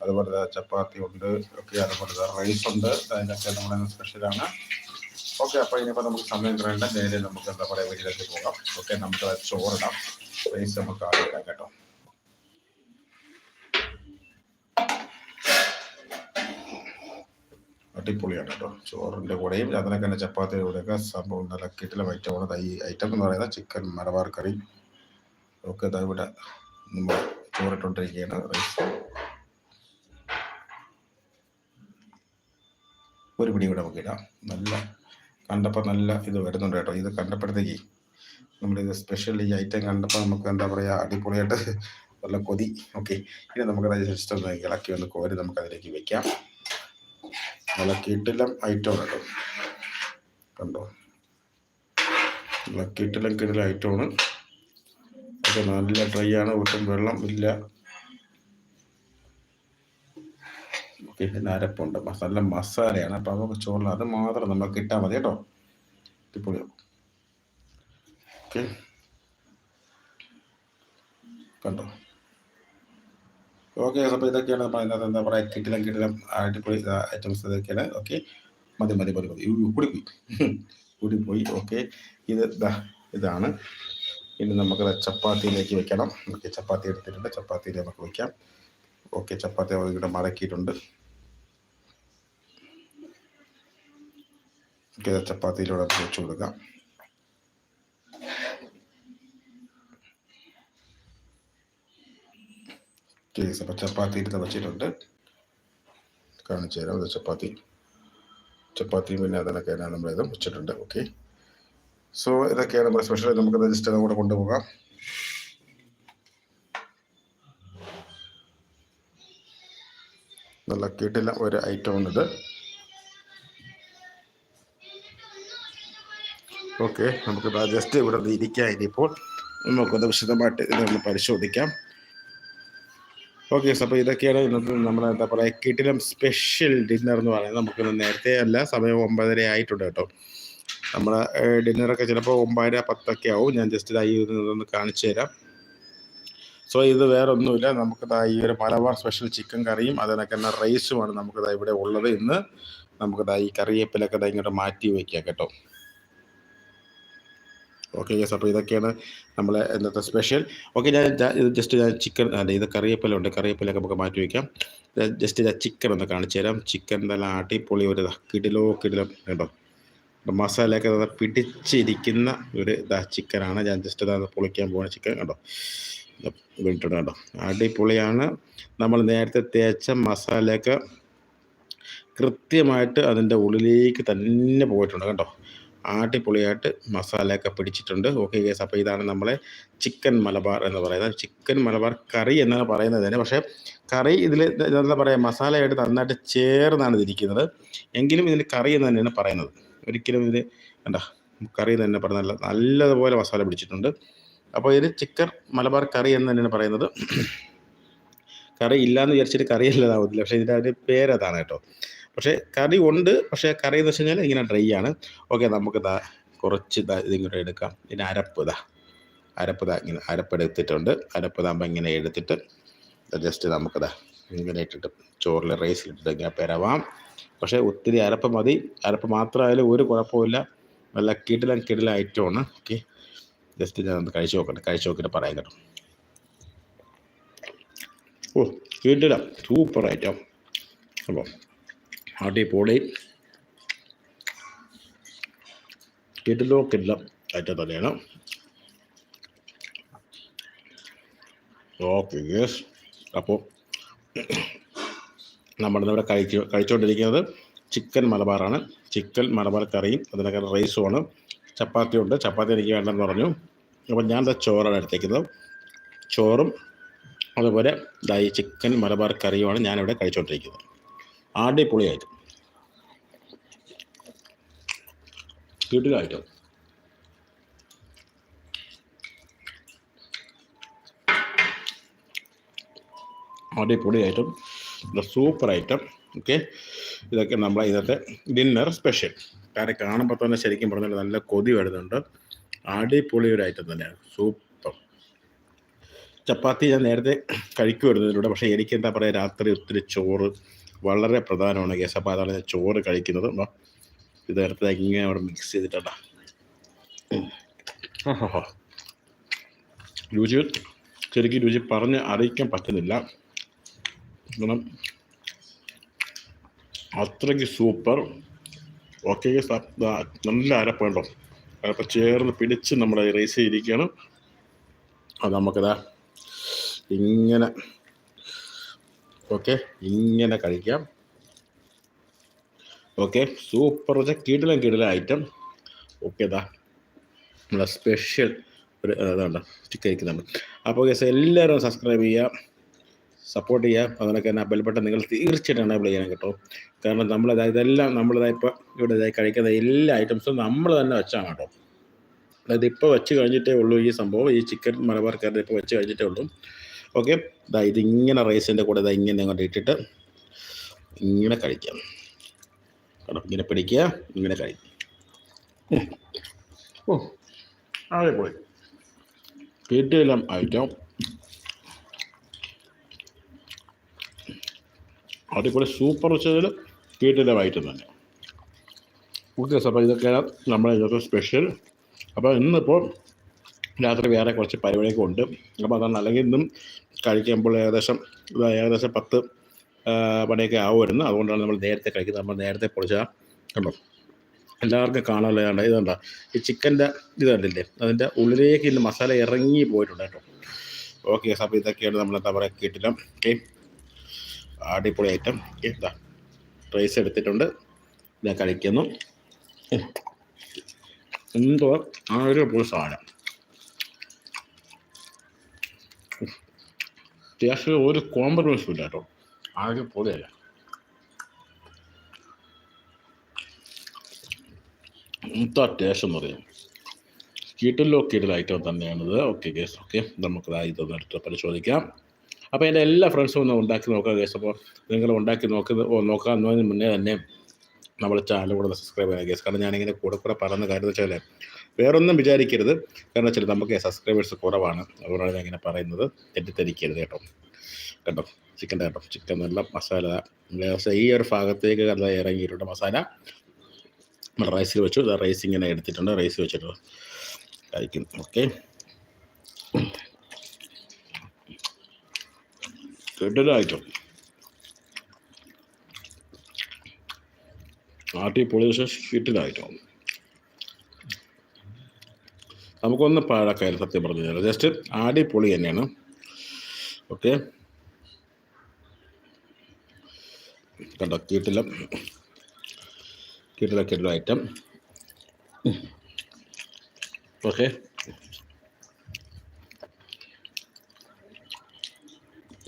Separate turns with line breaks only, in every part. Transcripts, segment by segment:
അതുപോലെ ചപ്പാത്തി ഉണ്ട് ഓക്കെ അതുപോലെ റൈസ് ഉണ്ട്. അതിനൊക്കെ നമ്മുടെ സ്പെഷ്യലാണ് ഓക്കെ അപ്പോൾ ഇനിയിപ്പോൾ നമുക്ക് സമയം കളയണ്ട നേരെ നമുക്ക് എന്താ പറയുക വീട്ടിലേക്ക് പോകാം. ഓക്കെ നമുക്ക് ചോറിടാം. റൈസ് നമുക്ക് ആദ്യം കേട്ടോ. അടിപൊളിയാണ് കേട്ടോ. ചോറിന്റെ കൂടെയും അതിനൊക്കെ തന്നെ ചപ്പാത്തിയുടെ കൂടെയൊക്കെ സംഭവം നല്ല കിട്ടിലെ ഐറ്റമാണ് ഈ ഐറ്റം എന്ന് പറയുന്നത് ചിക്കൻ മലബാർ കറി. ഒക്കെ ഇവിടെ ചോറിട്ടുകൊണ്ടിരിക്കുകയാണ് റൈസ് ഒരു പിടി കൂടെ നമുക്ക് ഇടാം. നല്ല കണ്ടപ്പോൾ നല്ല ഇത് വരുന്നുണ്ട് കേട്ടോ. ഇത് കണ്ടപ്പോഴത്തേക്ക് നമ്മളിത് സ്പെഷ്യൽ ഈ ഐറ്റം കണ്ടപ്പോൾ നമുക്ക് എന്താ പറയുക അടിപൊളിയായിട്ട് നല്ല കൊതി. ഓക്കെ ഇനി നമുക്ക് ജസ്റ്റ് ഒന്ന് ഇളക്കി ഒന്ന് കോരി നമുക്ക് അതിലേക്ക് വെക്കാം. നല്ല കിട്ടിലം ഐറ്റമാണ് കേട്ടോ. കണ്ടോ? നല്ല കിട്ടിലം കിടിലം ഐറ്റമാണ് അത് നല്ല ഡ്രൈ ആണ് ഒട്ടും വെള്ളം ഇല്ല. പിന്നെ അരപ്പുണ്ട്. നല്ല മസാലയാണ്. അപ്പം നമുക്ക് ചോറിൽ അത് മാത്രം നമുക്ക് ഇട്ടാൽ മതി കേട്ടോ. അടിപൊളി ഓക്കെ. കണ്ടോ? ഓക്കെ അപ്പോൾ ഇതൊക്കെയാണ് നമ്മൾ ഇതിനകത്ത് എന്താ പറയുക കിട്ടിലും കിട്ടിലും അടിപൊളി ഐറ്റംസ് ഇതൊക്കെയാണ്. ഓക്കെ. മതി മതി മതി മതി. കൂടിപ്പോയി കൂടിപ്പോയി ഓക്കെ. ഇത് ഇതാണ്. ഇനി നമുക്ക് ചപ്പാത്തിയിലേക്ക് വെക്കണം. ഓക്കെ ചപ്പാത്തി എടുത്തിട്ടുണ്ട്. ചപ്പാത്തിയിൽ നമുക്ക് വെക്കാം. ഓക്കെ ചപ്പാത്തി ഇവിടെ മടക്കിയിട്ടുണ്ട്. ഓക്കെ ചപ്പാത്തിയിലൂടെ വെച്ച് കൊടുക്കാം. ചപ്പാത്തി ഇരുന്ന് വെച്ചിട്ടുണ്ട്. കാണിച്ചു തരാം ചപ്പാത്തി. ചപ്പാത്തിയും പിന്നെ അതിനൊക്കെ നമ്മൾ ഇത് വെച്ചിട്ടുണ്ട്. ഓക്കെ. സോ ഇതൊക്കെയാണ് നമ്മുടെ സ്പെഷ്യൽ നമുക്ക് ജസ്റ്റ് കൂടെ കൊണ്ടുപോകാം. നല്ല കിട്ടില്ല ഒരു ഐറ്റം ഇത്. ഓക്കെ നമുക്ക് ജസ്റ്റ് ഇവിടെ നിന്ന് ഇരിക്കാം ഇനിയിപ്പോൾ. നമുക്കൊന്ന് വിശദമായിട്ട് ഇതൊന്ന് പരിശോധിക്കാം. ഓക്കെ അപ്പോൾ ഇതൊക്കെയാണ് ഇന്നത്തെ നമ്മുടെ എന്താ പറയുക കിട്ടിലം സ്പെഷ്യൽ ഡിന്നർ എന്ന് പറയുന്നത്. നമുക്കിന്ന് നേരത്തെ അല്ല സമയം ഒമ്പതര ആയിട്ടുണ്ട് കേട്ടോ. നമ്മുടെ ഡിന്നറൊക്കെ ചിലപ്പോൾ ഒമ്പതര പത്തൊക്കെ ആവും. ഞാൻ ജസ്റ്റ് ഇതായി ഇതൊന്ന് കാണിച്ചു തരാം. സോ ഇത് വേറെ ഒന്നുമില്ല നമുക്ക് ഈ ഒരു മലബാർ സ്പെഷ്യൽ ചിക്കൻ കറിയും അതിനൊക്കെ തന്നെ റൈസുമാണ് നമുക്കിതാ ഇവിടെ ഉള്ളത് ഇന്ന്. നമുക്കിതാ ഈ കറിവേപ്പിലൊക്കെ ഇങ്ങോട്ട് മാറ്റി വയ്ക്കാം കേട്ടോ. ഓക്കെ യെസ് അപ്പോൾ ഇതൊക്കെയാണ് നമ്മളെ ഇന്നത്തെ സ്പെഷ്യൽ ഓക്കെ ഞാൻ ജസ്റ്റ് ഞാൻ ചിക്കൻ അല്ല ഇത് കറിവേപ്പില ഉണ്ട്. കറിവേപ്പിലൊക്കെ നമുക്ക് മാറ്റി വയ്ക്കാം ജസ്റ്റ് ഞാൻ ചിക്കൻ ഒന്ന് കാണിച്ചു തരാം. ചിക്കൻ നല്ല അടിപൊളി ഒരു കിടിലോ കിടിലോ കേട്ടോ മസാലയൊക്കെ നല്ല പിടിച്ചിരിക്കുന്ന ഒരു ഇതാ ചിക്കനാണ് ഞാൻ ജസ്റ്റ് ഇതാ പൊളിക്കാൻ പോകുന്ന ചിക്കൻ കണ്ടോ? വീട്ടിട്ടുണ്ട് കേട്ടോ അടിപൊളിയാണ്. നമ്മൾ നേരത്തെ തേച്ച മസാലയൊക്കെ കൃത്യമായിട്ട് അതിന്റെ ഉള്ളിലേക്ക് തന്നെ പോയിട്ടുണ്ട് കേട്ടോ അടിപൊളിയായിട്ട് മസാലയൊക്കെ പിടിച്ചിട്ടുണ്ട്. ഓക്കെ ഗേസ് അപ്പോൾ ഇതാണ് നമ്മളെ ചിക്കൻ മലബാർ എന്ന് പറയുന്നത്. ചിക്കൻ മലബാർ കറി എന്നാണ് പറയുന്നത് തന്നെ പക്ഷേ കറി ഇതിൽ എന്താ പറയുക മസാലയായിട്ട് നന്നായിട്ട് ചേർന്നാണ് ഇതിരിക്കുന്നത്. എങ്കിലും ഇതിന്റെ കറി എന്ന് തന്നെയാണ് പറയുന്നത്. ഒരിക്കലും ഇതിൽ എന്താ കറി തന്നെ നല്ല നല്ലതുപോലെ മസാല പിടിച്ചിട്ടുണ്ട്. അപ്പോൾ ഇതിൽ ചിക്കൻ മലബാർ കറി എന്ന് തന്നെയാണ് പറയുന്നത്. കറി ഇല്ലയെന്ന് വിചാരിച്ചിട്ട് കറി അല്ലാതാവത്തില്ല പക്ഷേ ഇതിന്റെ ഒരു പേരതാണ് കേട്ടോ. പക്ഷേ കറി ഉണ്ട് പക്ഷേ കറി എന്ന് വെച്ച് കഴിഞ്ഞാൽ ഇങ്ങനെ ഡ്രൈ ആണ്. ഓക്കെ നമുക്ക് ഇതാ കുറച്ച് ഇതാ ഇതിങ്ങോട്ട് എടുക്കാം. പിന്നെ അരപ്പ് ഇതാ അരപ്പ് ഇതാ ഇങ്ങനെ അരപ്പ് എടുത്തിട്ടുണ്ട്. അരപ്പ് ഇതാകുമ്പോൾ ഇങ്ങനെ എടുത്തിട്ട് ജസ്റ്റ് നമുക്കിതാ ഇങ്ങനെ ഇട്ടിട്ട് ചോറിൽ റൈസിലിട്ടിട്ട് ഇങ്ങനെ പെരവാം. പക്ഷേ ഒത്തിരി അരപ്പ് മതി. അരപ്പ് മാത്രമായാലും ഒരു കുഴപ്പമില്ല നല്ല കിടിലം കിടിലം ഐറ്റമാണ് ഓക്കെ ജസ്റ്റ് ഞാൻ ഒന്ന് കഴിച്ച് നോക്കട്ടെ. കഴിച്ചു നോക്കിയിട്ട് പറയാൻ കേട്ടോ. ഓ കിടിലം സൂപ്പർ ഐറ്റം അപ്പോൾ അടിപൊളി കിടിലോ കിടിലം ഐറ്റം തന്നെയാണ്. ഓക്കെ യെസ് അപ്പോൾ നമ്മളിന്നിവിടെ കഴിച്ച് കഴിച്ചുകൊണ്ടിരിക്കുന്നത് ചിക്കൻ മലബാറാണ്. ചിക്കൻ മലബാർ കറിയും അതിനൊക്കെ റൈസുമാണ്. ചപ്പാത്തി ഉണ്ട്. ചപ്പാത്തി എനിക്ക് വേണ്ടെന്ന് പറഞ്ഞു. അപ്പോൾ ഞാൻ ചോറാണ് എടുത്തേക്കുന്നത്. ചോറും അതുപോലെ ഇതായി ചിക്കൻ മലബാർ കറിയുമാണ് ഞാനിവിടെ കഴിച്ചുകൊണ്ടിരിക്കുന്നത് അടിപൊളിയായിട്ട്. കിടിലായിട്ട് അടിപൊളി ഐറ്റം സൂപ്പർ ഐറ്റം ഓക്കെ ഇതൊക്കെ നമ്മളെ ഇന്നത്തെ ഡിന്നർ സ്പെഷ്യൽ കാരണം കാണുമ്പോൾ തന്നെ ശരിക്കും പറഞ്ഞാൽ നല്ല കൊതി വരുന്നുണ്ട്. അടിപൊളി ഒരു ഐറ്റം തന്നെയാണ്. സൂപ്പർ ചപ്പാത്തി ഞാൻ നേരത്തെ കഴിക്കുമായിരുന്നു ഇതിലൂടെ. പക്ഷേ എനിക്ക് എന്താ പറയുക രാത്രി ഒത്തിരി ചോറ് വളരെ പ്രധാനമാണ് കേസ് അപ്പോൾ അതാണ് ഞാൻ ചോറ് കഴിക്കുന്നത്. ഇത് നേരത്തെ ഇങ്ങനെ അവിടെ മിക്സ് ചെയ്തിട്ടാ. രുചി ശരിക്കും രുചി പറഞ്ഞ് അറിയിക്കാൻ പറ്റുന്നില്ല. കാരണം അത്രയ്ക്ക് സൂപ്പർ ഓക്കെ നല്ല അരപ്പുണ്ടോ? അരപ്പ് ചേർന്ന് പിടിച്ച് നമ്മൾ റൈസ് ചെയ്തിരിക്കുകയാണ്. അത് നമുക്കതാ ഇങ്ങനെ ഓക്കെ ഇങ്ങനെ കഴിക്കാം ഓക്കെ സൂപ്പർ. വെച്ചാൽ കിടിലം കിടിലം ഐറ്റം ഓക്കെ ഇതാ. നമ്മളെ സ്പെഷ്യൽ ഒരു ഇതാണ് ചിക്കൻ കഴിക്കുന്നുണ്ട് അപ്പോൾ കേസ് എല്ലാവരും സബ്സ്ക്രൈബ് ചെയ്യുക സപ്പോർട്ട് ചെയ്യുക. അതിനൊക്കെ തന്നെ ബെൽബട്ടൻ നിങ്ങൾ തീർച്ചയായിട്ടും എനേബിൾ ചെയ്യണം കേട്ടോ. കാരണം നമ്മൾ ഇതെല്ലാം നമ്മളിതാ ഇപ്പോൾ ഇവിടെ ഇതായി കഴിക്കുന്ന എല്ലാ ഐറ്റംസും നമ്മൾ തന്നെ വെച്ചാണ് കേട്ടോ. അതായത് ഇപ്പോൾ വെച്ച് കഴിഞ്ഞിട്ടേ ഉള്ളൂ ഈ സംഭവം. ഈ ചിക്കൻ മലബാർക്കാരുടെ ഇപ്പോൾ വെച്ച് കഴിഞ്ഞിട്ടേ ഉള്ളൂ. ഓക്കെ ഇതാ ഇതിങ്ങനെ റൈസിന്റെ കൂടെ ഇതാ ഇങ്ങനെ അങ്ങോട്ട് ഇട്ടിട്ട് ഇങ്ങനെ കഴിക്കാം. കേട്ടോ ഇങ്ങനെ പിടിക്കുക ഇങ്ങനെ കഴിക്കും. ഓ ആകെ പോയി. കിട്ടിയെല്ലാം അയക്കാം അതേപോലെ സൂപ്പർ വെച്ചതിൽ കിട്ടിയെല്ലാം വൈറ്റ് തന്നെ. ഓക്കെ അപ്പോൾ ഇതൊക്കെയാണ് നമ്മുടെ ഇതൊക്കെ സ്പെഷ്യൽ അപ്പോൾ ഇന്നിപ്പോൾ രാത്രി വേറെ കുറച്ച് പരിപാടിയൊക്കെ ഉണ്ട്. അപ്പോൾ അതാണ് അല്ലെങ്കിൽ ഇന്നും കഴിക്കുമ്പോൾ ഏകദേശം ഏകദേശം പത്ത് മണിയൊക്കെ ആവുമായിരുന്നു. അതുകൊണ്ടാണ് നമ്മൾ നേരത്തെ കഴിക്കുന്നത്. നമ്മൾ നേരത്തെ പൊളിച്ച കണ്ടോ? എല്ലാവർക്കും കാണാനുള്ളതാണ് ഇതുണ്ട ഈ ചിക്കന്റെ ഇത് കണ്ടില്ലേ? അതിന്റെ ഉള്ളിലേക്ക് ഇന്ന് മസാല ഇറങ്ങി പോയിട്ടുണ്ട് കേട്ടോ. ഓക്കെ അപ്പോൾ ഇതൊക്കെയാണ് നമ്മൾ എന്താ പറയുക കിട്ടില്ല ഓക്കെ. അടിപൊളി ഐറ്റം എന്താ റൈസ് എടുത്തിട്ടുണ്ട്. ഞാൻ കഴിക്കുന്നു. എന്തോ ആ ഒരു പൊളി സാധനം. ടേസ്റ്റിൽ ഒരു കോംപ്രമൈസും ഇല്ല കേട്ടോ. ആകെ പൊളിയല്ല എന്താ ടേസ്റ്റ് എന്ന് പറയും. കീട്ടിലോ കീട്ടിൽ ഐറ്റം തന്നെയാണിത്. ഓക്കെ കേസ് ഓക്കെ നമുക്ക് ഇതൊന്ന് എടുത്ത് പരിശോധിക്കാം. അപ്പോൾ എന്റെ എല്ലാ ഫ്രണ്ട്സും ഒന്ന് ഉണ്ടാക്കി നോക്കുക കേസ് അപ്പോൾ നിങ്ങൾ ഉണ്ടാക്കി നോക്കുന്ന ഓ നോക്കാവുന്നതിന് മുന്നേ തന്നെ നമ്മുടെ ചാനൽ കൂടെ സബ്സ്ക്രൈബ് ചെയ്യുക കേസ് കാരണം ഞാനിങ്ങനെ കൂടെ കൂടെ പറയുന്ന കാര്യം എന്ന് വെച്ചാൽ വേറൊന്നും വിചാരിക്കരുത്. കാരണം വെച്ചാൽ നമുക്ക് സബ്സ്ക്രൈബേഴ്സ് കുറവാണ്. അതുകൊണ്ടാണ് ഞാൻ ഇങ്ങനെ പറയുന്നത്. തെറ്റിദ്ധരിക്കരുത് കേട്ടോ. കേട്ടോ ചിക്കൻ കേട്ടോ ചിക്കൻ നല്ല മസാല. ഈ ഒരു ഭാഗത്തേക്ക് നല്ല ഇറങ്ങിയിട്ടുണ്ട് മസാല. റൈസിൽ വെച്ചു. റൈസ് ഇങ്ങനെ എടുത്തിട്ടുണ്ട്. റൈസ് വെച്ചിട്ട് കഴിക്കും. ഓക്കെ കിട്ടലായിട്ടും ആട്ടി പൊളി കിട്ടിലായിട്ടും നമുക്കൊന്ന് പാഴക്കായാലും സത്യം പറഞ്ഞു തരാം. ജസ്റ്റ് പൊളി തന്നെയാണ്. ഓക്കെ. കണ്ടോ കീട്ടില. കീട്ടില കീട്ടില ഐറ്റം ഓക്കെ.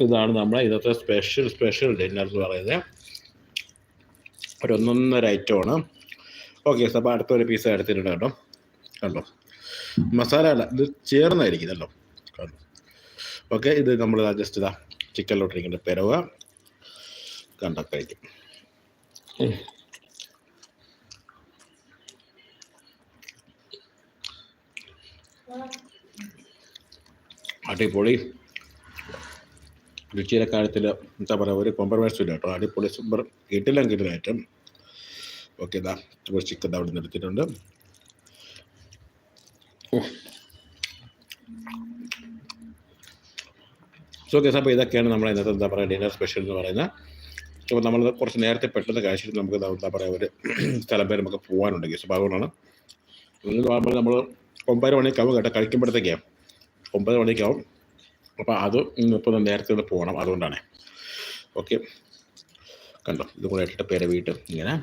ഇതാണ് നമ്മുടെ ഇന്നത്തെ സ്പെഷ്യൽ സ്പെഷ്യൽ ഡിന്നർ എന്ന് പറയുന്നത്. ഒരു ഒന്നൊന്നര ഐറ്റമാണ് ഓക്കെ അപ്പോൾ അടുത്തൊരു പീസ് എടുത്തിട്ടുണ്ട് കേട്ടോ. കണ്ടോ? മസാല അല്ല ഇത് ചേർന്നായിരിക്കും ഇതല്ലോ. ഓക്കെ ഇത് നമ്മൾ ജസ്റ്റ് ഇതാ ചിക്കനിലോട്ടിരിക്കേണ്ട പെരവുക കണ്ട അടിപൊളി. രുചിയുടെ കാര്യത്തിൽ എന്താ പറയുക ഒരു കോംപ്രമൈസും ഇല്ല കേട്ടോ. അടിപൊളി സൂപ്പർ കിട്ടില്ല കിട്ടില്ല ഐറ്റം ഓക്കെ ഇതാ ചിക്കൻ അവിടെ നിന്ന് എടുത്തിട്ടുണ്ട്. സോ ഗസ് അപ്പോൾ ഇതൊക്കെയാണ് നമ്മുടെ ഇന്നത്തെ എന്താ പറയുക ഡിന്നർ സ്പെഷ്യൽ എന്ന് പറയുന്നത് അപ്പോൾ നമ്മൾ കുറച്ച് നേരത്തെ പെട്ടെന്ന് കാശിട്ട് നമുക്ക് എന്താ പറയുക ഒരു സ്ഥലം പേര് നമുക്ക് പോകാനുണ്ട് ഗസ് അപ്പോൾ അതുകൊണ്ടാണ് നമ്മൾ ഒമ്പത് മണിക്കാവും കേട്ടോ കഴിക്കുമ്പോഴത്തേക്കേ. ഒമ്പത് മണിക്കാവും അപ്പോൾ അത് ഇപ്പോൾ നേരത്തെ ഒന്ന് പോകണം അതുകൊണ്ടാണ്. ഓക്കെ. കണ്ടോ ഇത് കൂടെ ഇട്ടിട്ട് പേരെ വീട്ട് ഇങ്ങനെ.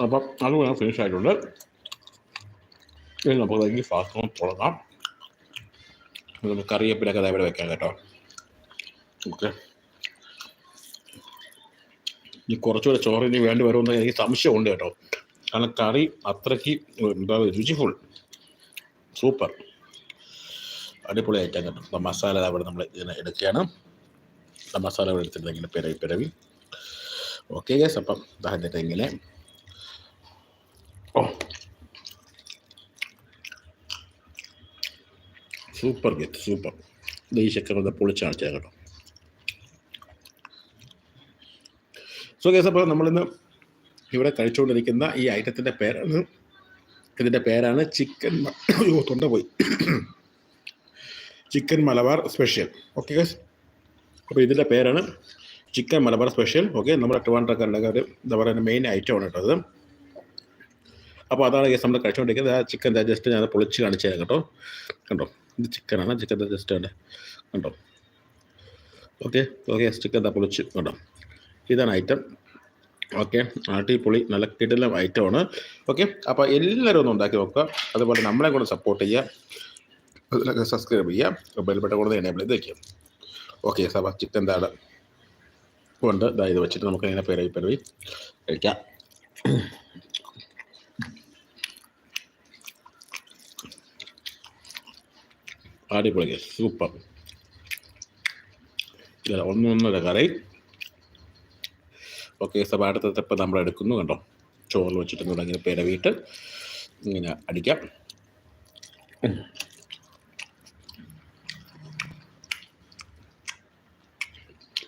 അപ്പം അത് കൂടെ ഫിനിഷ് ആയിട്ടുണ്ട്. നമുക്ക് ഈ ഫാസ്റ്റ് തുടങ്ങാം. നമുക്ക് കറിവേപ്പിലൊക്കെ ഇവിടെ വെക്കാം കേട്ടോ. ഓക്കെ. ഇനി കുറച്ചുകൂടെ ചോറ് ഇനി വേണ്ടി വരുമെന്ന് എനിക്ക് സംശയമുണ്ട് കേട്ടോ. കാരണം കറി അത്രയ്ക്ക് എന്താ രുചിഫുൾ. സൂപ്പർ. അടിപൊളി ഐറ്റം കേട്ടോ. അപ്പം മസാല അവിടെ നമ്മൾ ഇതിനെ എടുക്കുകയാണ്. ആ മസാല അവിടെ എടുത്തിട്ട് ഇങ്ങനെ പിരവി പിരവി. ഓക്കെ ഗേസ് അപ്പം ദാ എന്നിട്ട് ഇങ്ങനെ. ഓ. സൂപ്പർ ഗെറ്റ് സൂപ്പർ ഈ ചിക്കൻ ഒന്ന് കേട്ടോ സോ കേസ് അപ്പോൾ നമ്മളിന്ന് ഇവിടെ കഴിച്ചുകൊണ്ടിരിക്കുന്ന ഈ ഐറ്റത്തിന്റെ പേരാണ് ഇതിന്റെ പേരാണ് ചിക്കൻ അയ്യോ തൊണ്ട പോയി chicken Malabar special okay guess അപ്പോൾ ഇതിന്റെ പേരാണ് ചിക്കൻ മലബാർ സ്പെഷ്യൽ ഓക്കെ നമ്മുടെ ട്രിവാൻഡ്രക്കാരുടെ ഒരു എന്താ പറയുക മെയിൻ ഐറ്റമാണ് കേട്ടോ അപ്പോൾ അതാണ് കേസ് നമ്മൾ കഴിച്ചുകൊണ്ടിരിക്കുന്നത് ആ ചിക്കൻ ജസ്റ്റ് ഞാൻ പൊളിച്ച് കാണിച്ചു തരാം കേട്ടോ കണ്ടോ ഇത് ചിക്കനാണ്. ചിക്കൻ ജസ്റ്റ് അവിടെ കണ്ടോ? ഓക്കെ ഓക്കെ ചിക്കൻ എന്താ പൊളിച്ച്. കണ്ടോ? ഇതാണ് ഐറ്റം ഓക്കെ അടിപൊളി നല്ല കിടിലം ഐറ്റമാണ് ഓക്കെ അപ്പോൾ എല്ലാവരും ഒന്ന് ഉണ്ടാക്കി നോക്കുക. അതുപോലെ നമ്മളെ കൂടെ സപ്പോർട്ട് ചെയ്യുക. അതിലൊക്കെ സബ്സ്ക്രൈബ് ചെയ്യുക. ബെൽബട്ട കൂടെ എനേബിൾ ചെയ്ത് വയ്ക്കുക ഓക്കെ സബ ചിക്കൻ താട് കൊണ്ട് ഇതായത് വെച്ചിട്ട് നമുക്ക് ഇങ്ങനെ പിറവി പിറവി കഴിക്കാം. അടിപൊളി സൂപ്പർ. ഒന്നൊന്നര കറി. ഓക്കെ സഭ അടുത്ത സ്റ്റെപ്പ് നമ്മൾ എടുക്കുന്നു കണ്ടോ? ചോറിൽ വെച്ചിട്ട് കൂടെ ഇങ്ങനെ പിറവിയിട്ട് ഇങ്ങനെ അടിക്കാം.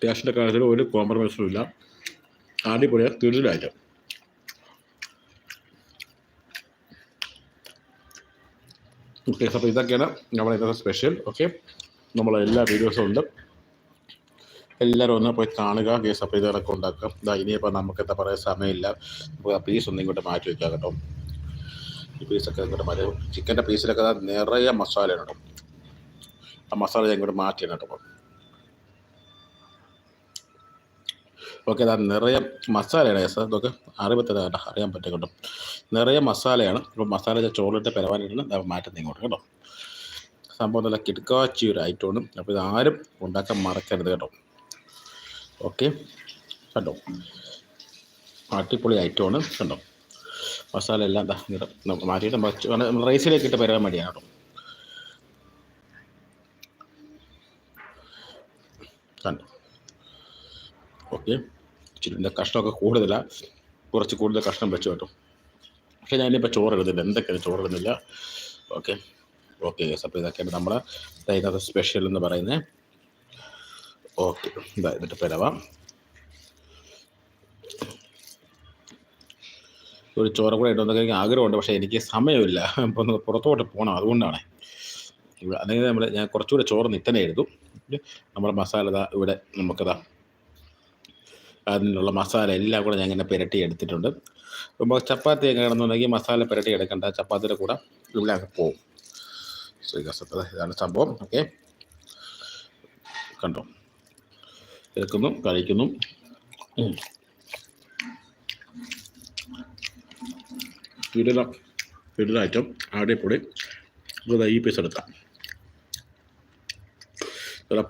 ടേസ്റ്റിന്റെ കാര്യത്തിൽ ഒരു കോംപ്രമൈസും ഇല്ല. അടിപൊളിയാണ് തീർച്ചയായിട്ടും ഓക്കെ അപ്പോൾ ഇതൊക്കെയാണ് നമ്മുടെ ഇന്നത്തെ സ്പെഷ്യൽ ഓക്കെ നമ്മളെ എല്ലാ വീഡിയോസും ഉണ്ട്. എല്ലാവരും ഒന്ന് പോയി കാണുക കേസ് അപ്പോൾ ഇതൊക്കെ ഉണ്ടാക്കാം ഇതാ ഇനിയിപ്പോൾ നമുക്ക് എന്താ പറയുക സമയമില്ല. നമുക്ക് ആ പീസ് ഒന്നും ഇങ്ങോട്ട് മാറ്റി വയ്ക്കാം കേട്ടോ. ഈ പീസൊക്കെ ഇങ്ങോട്ട് മാറ്റി ചിക്കന്റെ പീസിലൊക്കെ നിറയെ മസാലയാണ് കേട്ടോ ആ മസാല ഞാൻ ഇങ്ങോട്ട് മാറ്റിയാണ് കേട്ടോ അപ്പോൾ ഓക്കെ അതാ നിറയെ മസാലയാണ് കേസ് ഇതൊക്കെ അറിവത്തത് കേട്ടോ അറിയാൻ പറ്റും കേട്ടോ. നിറയെ മസാലയാണ്. അപ്പോൾ മസാല ചോറിട്ട് പെരവാനിരുന്ന് അപ്പോൾ മാറ്റുന്നത് ഇങ്ങോട്ട് കേട്ടോ. സംഭവം നല്ല കിടക്കാച്ചി ഒരു ഐറ്റമാണ് അപ്പോൾ ഇതാരും ഉണ്ടാക്കാൻ മറക്കരുത് കേട്ടോ. ഓക്കെ കണ്ടോ? അടിപൊളി ഐറ്റമാണ് കണ്ടോ? മസാല എല്ലാം മാറ്റിയിട്ട് റൈസിലേക്ക് ഇട്ട് പരവാൻ മടിയാണ് കേട്ടോ. കണ്ടോ? ഓക്കെ ഇച്ചിരി കഷ്ണമൊക്കെ കൂടുതലാണ് കുറച്ച് കൂടുതൽ കഷ്ണം വെച്ചു കേട്ടോ. പക്ഷേ ഞാനിപ്പോൾ ചോറിടുന്നില്ല എന്തൊക്കെയാണ് ചോറിടുന്നില്ല ഓക്കെ ഓക്കെ യെസ് അപ്പോൾ ഇതൊക്കെയാണ് നമ്മൾ തൈനകത്ത് സ്പെഷ്യൽ എന്ന് പറയുന്നത് ഓക്കെ ഇതാ എന്നിട്ട് പിരവാം. ഒരു ചോറ കൂടെ ഇടുന്നതൊക്കെ എനിക്ക് ആഗ്രഹമുണ്ട്. പക്ഷേ എനിക്ക് സമയമില്ല. ഇപ്പോൾ ഒന്ന് പുറത്തോട്ട് പോകണം അതുകൊണ്ടാണ്. അല്ലെങ്കിൽ നമ്മൾ ഞാൻ കുറച്ചുകൂടെ ചോറ് നിത്തനെ എഴുതും നമ്മുടെ മസാല ഇവിടെ നമുക്കതാ അതിനുള്ള മസാല എല്ലാം കൂടെ ഞാൻ ഇങ്ങനെ പുരട്ടി എടുത്തിട്ടുണ്ട്. അപ്പോൾ ചപ്പാത്തി എങ്ങനെയാണെന്നുണ്ടെങ്കിൽ മസാല പുരട്ടി എടുക്കേണ്ട ചപ്പാത്തിയുടെ കൂടെ അങ്ങ് പോവും ശ്രീകസത്ത് ഇതാണ് സംഭവം. ഓക്കെ. കണ്ടോ? എടുക്കുന്നു കഴിക്കുന്നു. കിടിലം ഐറ്റം അടിപൊളി ഇത് ഈ പീസ് എടുക്കാം.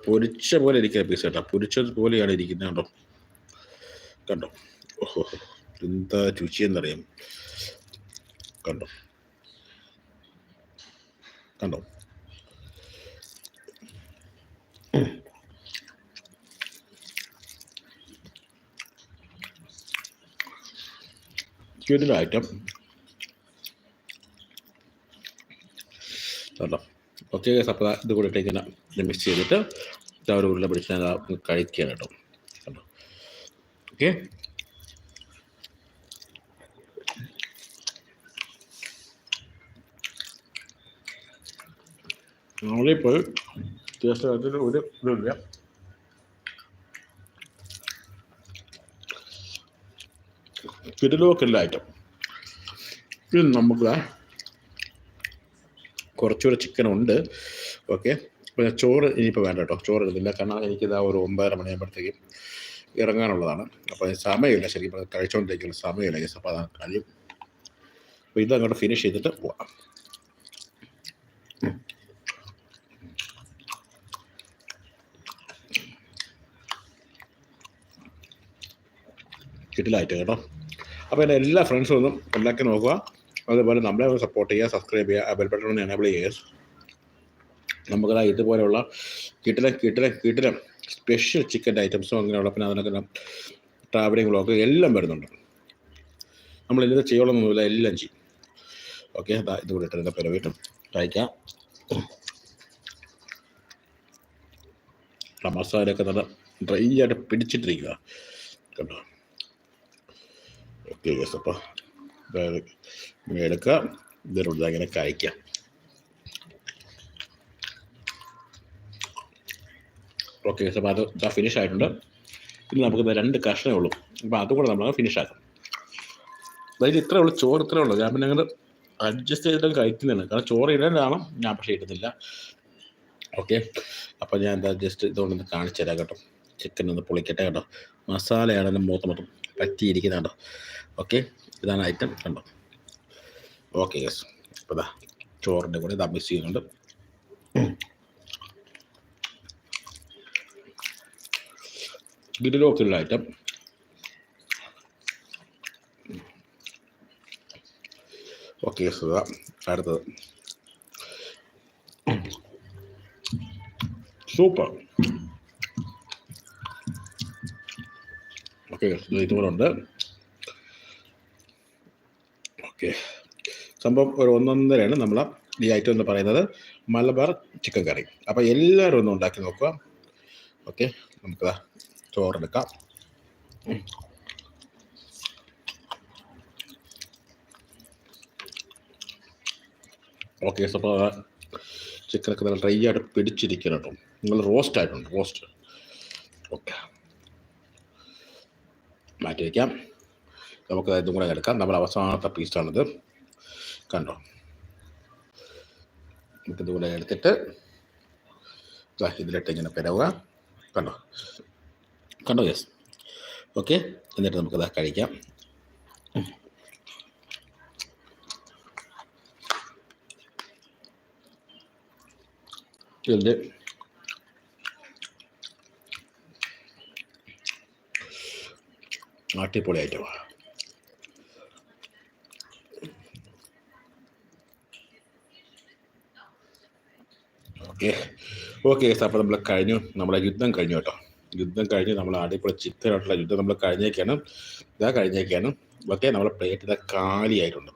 പൊരിച്ച പോലെ ഇരിക്കുന്ന പീസ് കേട്ടോ. പൊരിച്ചത് പോലെയാണ് ഇരിക്കുന്നത് കേട്ടോ കണ്ടോ? ഓഹോ എന്താ രുചിയെന്നറിയാം കണ്ടോ? കണ്ടോ? കിടിലം ഐറ്റം കണ്ടോ? ഓക്കെ അപ്പോൾ ഇത് കൂടെ ഇട്ടേക്കാൻ മിക്സ് ചെയ്തിട്ട് അവർ ഉരുള പിടിച്ച് കഴിക്കുക കേട്ടോ. ഓക്കെ. നമ്മളിപ്പോൾ വ്യത്യാസത്തിൽ ഒരു ഇതില്ല ഐറ്റം ഇത് നമുക്ക് കുറച്ചുകൂടെ ചിക്കൻ ഉണ്ട്. ഓക്കെ. പിന്നെ ചോറ് ഇനിയിപ്പോൾ വേണ്ട കേട്ടോ. ചോറ് എടുത്തില്ല കാരണം എനിക്കിതാ ഒരു ഒമ്പതര മണിയാകുമ്പോഴത്തേക്കും ഇറങ്ങാനുള്ളതാണ്. അപ്പോൾ സമയമില്ല. ശരിക്കും കഴിച്ചുകൊണ്ടിരിക്കുന്ന സമയമില്ല. ഗസ് അപ്പോൾ അതാണ് കാര്യം. അപ്പോൾ ഇത് അങ്ങോട്ട് ഫിനിഷ് ചെയ്തിട്ട് പോവാം. കിട്ടിലായിട്ട് കേട്ടോ. അപ്പോൾ എന്റെ എല്ലാ ഫ്രണ്ട്സും ഒന്നും ഉണ്ടാക്കി നോക്കുക. അതുപോലെ നമ്മളെ ഒന്ന് സപ്പോർട്ട് ചെയ്യുക സബ്സ്ക്രൈബ് ചെയ്യുക ബെൽ ബട്ടൺ ഒന്ന് എനേബിൾ ചെയ്യുക. നമുക്കതാ ഇതുപോലെയുള്ള കിട്ടിലം കിട്ടിലം കിട്ടിലം സ്പെഷ്യൽ ചിക്കൻ ഐറ്റംസും അങ്ങനെയുള്ള പിന്നെ അതിനൊക്കെ ട്രാവലിംഗ് വ്ളോഗ് എല്ലാം വരുന്നുണ്ട്. നമ്മൾ ഇന്നത് ചെയ്യണമെന്നൊന്നുമില്ല എല്ലാം ചെയ്യും. ഓക്കെ അതാ ഇത് കൂടെ ഇട്ടിരുന്ന പിറവിട്ടും കഴിക്കാം മസാലയൊക്കെ നല്ല ഡ്രൈ ആയിട്ട് പിടിച്ചിട്ടിരിക്കുക കണ്ടോ? ഓക്കെ അപ്പോൾ എടുക്കുക ഇതിലൂടെ ഇങ്ങനെ കഴിക്കാം. ഓക്കെ അപ്പോൾ അത് ഫിനിഷ് ആയിട്ടുണ്ട്. ഇനി നമുക്ക് രണ്ട് കഷ്ണമേ ഉള്ളൂ. അപ്പോൾ അതും കൂടെ നമ്മൾ ഫിനിഷ് ആക്കാം. അതായത് ഇത്രേ ഉള്ളൂ ചോറ് ഇത്രേ ഉള്ളൂ. ഞാൻ പിന്നെ ഞങ്ങൾ അഡ്ജസ്റ്റ് ചെയ്തിട്ട് കഴിക്കുന്നതാണ് കാരണം ചോറ് ഇടേണ്ടതാണ് ഞാൻ പക്ഷേ ഇടുന്നില്ല. ഓക്കെ അപ്പോൾ ഞാൻ എന്താ ജസ്റ്റ് ഇതുകൊണ്ടൊന്ന് കാണിച്ചു തരാം കേട്ടോ. ചിക്കൻ ഒന്ന് പൊളിക്കട്ടെ കേട്ടോ. മസാലയാണ് എന്റെ മൂത്ത പറ്റിയിരിക്കുന്നത് ഓക്കെ ഇതാണ് ഐറ്റം കണ്ടോ? ഓക്കെ യെസ് അപ്പോൾ ഇതാ ചോറിന്റെ കൂടെ ഇതാ മിക്സ് ചെയ്യുന്നുണ്ട്. ഐറ്റം ഓക്കെ ഇതാ അടുത്തത് സൂപ്പർ ഓക്കെ ഇതുപോലുണ്ട് ഓക്കെ സംഭവം ഒരു ഒന്നൊന്നരയാണ് നമ്മൾ ഈ ഐറ്റം എന്ന് പറയുന്നത് മലബാർ ചിക്കൻ കറി അപ്പോൾ എല്ലാവരും ഒന്ന് ഉണ്ടാക്കി നോക്കുക. ഓക്കെ നമുക്ക് ചോറെടുക്കാം. ഓക്കെ അപ്പോൾ ചിക്കനൊക്കെ നല്ല ഡ്രൈ ആയിട്ട് പിടിച്ചിരിക്കണം കേട്ടോ. നിങ്ങൾ റോസ്റ്റ് ആയിട്ടുണ്ട് റോസ്റ്റ് ഓക്കെ മാറ്റി വയ്ക്കാം നമുക്ക് ഇതും കൂടെ എടുക്കാം. നമ്മൾ അവസാനത്തെ പീസാണിത് കണ്ടോ? നമുക്ക് ഇതുകൂടെ എടുത്തിട്ട് ഇതിലിട്ട് ഇങ്ങനെ പെരവുക. കണ്ടോ? കണ്ടോ യെസ് ഓക്കെ എന്നിട്ട് നമുക്കത് കഴിക്കാം. ഇതിന്റെ അടിപൊളി ഐറ്റമാണ് ഓക്കെ ഓക്കെ അപ്പോൾ നമ്മൾ കഴിഞ്ഞു. നമ്മുടെ യുദ്ധം കഴിഞ്ഞു കേട്ടോ. യുദ്ധം കഴിഞ്ഞ് നമ്മൾ അടിപൊളി ചിത്തരായിട്ടുള്ള യുദ്ധം നമ്മൾ കഴിഞ്ഞേക്കാണ്. ഇതാ കഴിഞ്ഞേക്കാണ്. ഓക്കെ നമ്മൾ പ്ലേറ്റ് ഇതാ കാലിയായിട്ടുണ്ട്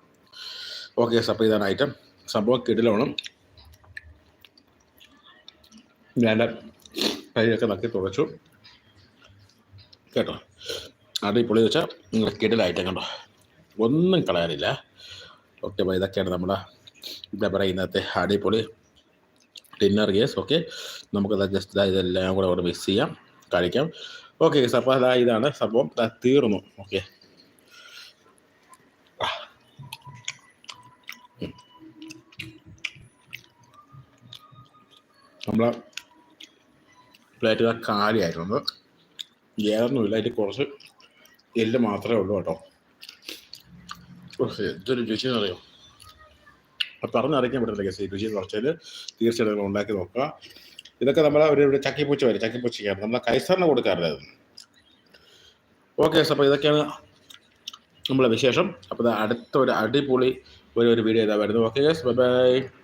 ഓക്കെ അപ്പോൾ ഇതാണ് ഐറ്റം സംഭവം കിടിലോണം ഞാൻ കൈയൊക്കെ നക്കി തുടച്ചു കേട്ടോ? അടിപൊളി വെച്ചാൽ നിങ്ങൾ കിടിലായിട്ടും കണ്ടോ? ഒന്നും കളയാനില്ല. ഓക്കെ അപ്പോൾ ഇതൊക്കെയാണ് നമ്മുടെ എന്താ പറയുക ഇന്നത്തെ അടിപൊളി ഡിന്നർ കേസ് ഓക്കെ നമുക്കത് ജസ്റ്റ് ഇതെല്ലാം കൂടെ അവിടെ മിക്സ് ചെയ്യാം. കഴിക്കാം ഓക്കെ അപ്പോൾ അതാ ഇതാണ് സംഭവം. തീർന്നു. ഓക്കെ. നമ്മളെ പ്ലേറ്റ് കാലിയായിട്ടുണ്ട്. ഏതൊന്നുമില്ല അതിൽ കുറച്ച് എല്ല് മാത്രമേ ഉള്ളൂ കേട്ടോ. എന്തൊരു രുചി എന്നറിയോ പറഞ്ഞറിയിക്കാൻ പറ്റില്ല കേസ് രുചി പറഞ്ഞാൽ തീർച്ചയായിട്ടും ഉണ്ടാക്കി നോക്കുക. ഇതൊക്കെ നമ്മൾ ഒരു ചക്കിപ്പൂച്ച വരും ചക്കിപ്പൂച്ചയ്ക്കാണ് നമ്മൾ കൈസറിന് കൊടുക്കാറില്ല ഓക്കെ അപ്പോൾ ഇതൊക്കെയാണ് നമ്മളെ വിശേഷം. അപ്പോൾ അടുത്ത ഒരു അടിപൊളി ഒരു ഒരു വീഡിയോ ഇതാ വരുന്നത്. Okay bye bye